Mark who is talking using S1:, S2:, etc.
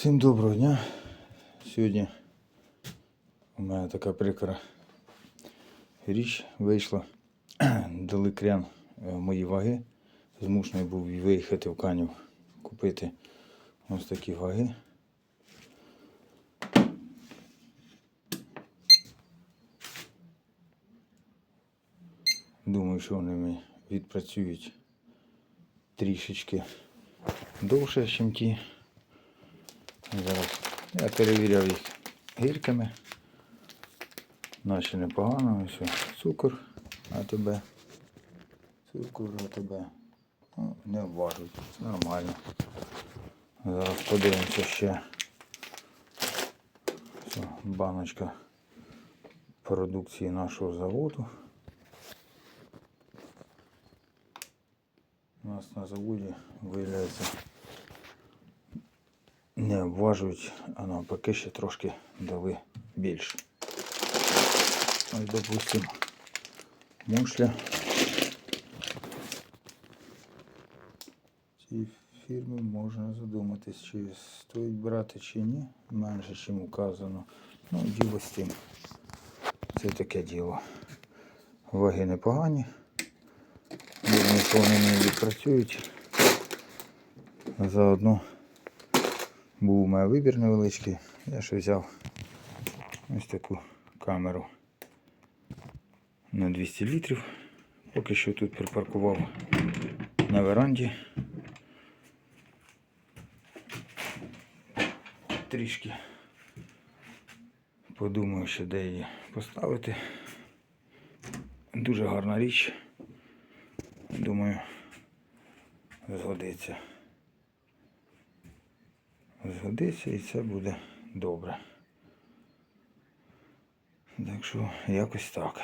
S1: Всім доброго дня. Сьогодні у мене така прикра річ вийшла. Дали крян е, мої ваги. Змушений був виїхати в Канів купити ось такі ваги. Думаю, що вони мені відпрацюють трішечки довше, ніж ті. Зараз я перевіряв їх гірками. Наші непогано, ось цукор АТБ. Цукор АТБ. Ну, не вважуть, нормально. Зараз подивимося ще. Це баночка продукції нашого заводу. У нас на заводі виявляється не обважують, а навпаки ще трошки дали більше. Ось, допустимо, мушля. Ці фірми можна задуматись, чи стоїть брати чи ні, менше, чим указано. Ну, діло з тим. Це таке діло. Ваги непогані. Вони не відпрацюють. Заодно був у мене вибір невеличкий. Я ще взяв ось таку камеру на 200 літрів. Поки що тут припаркував на веранді. Трішки подумаю, ще де її поставити. Дуже гарна річ. Думаю, згодиться. Згодиться і це буде добре. Так що якось так.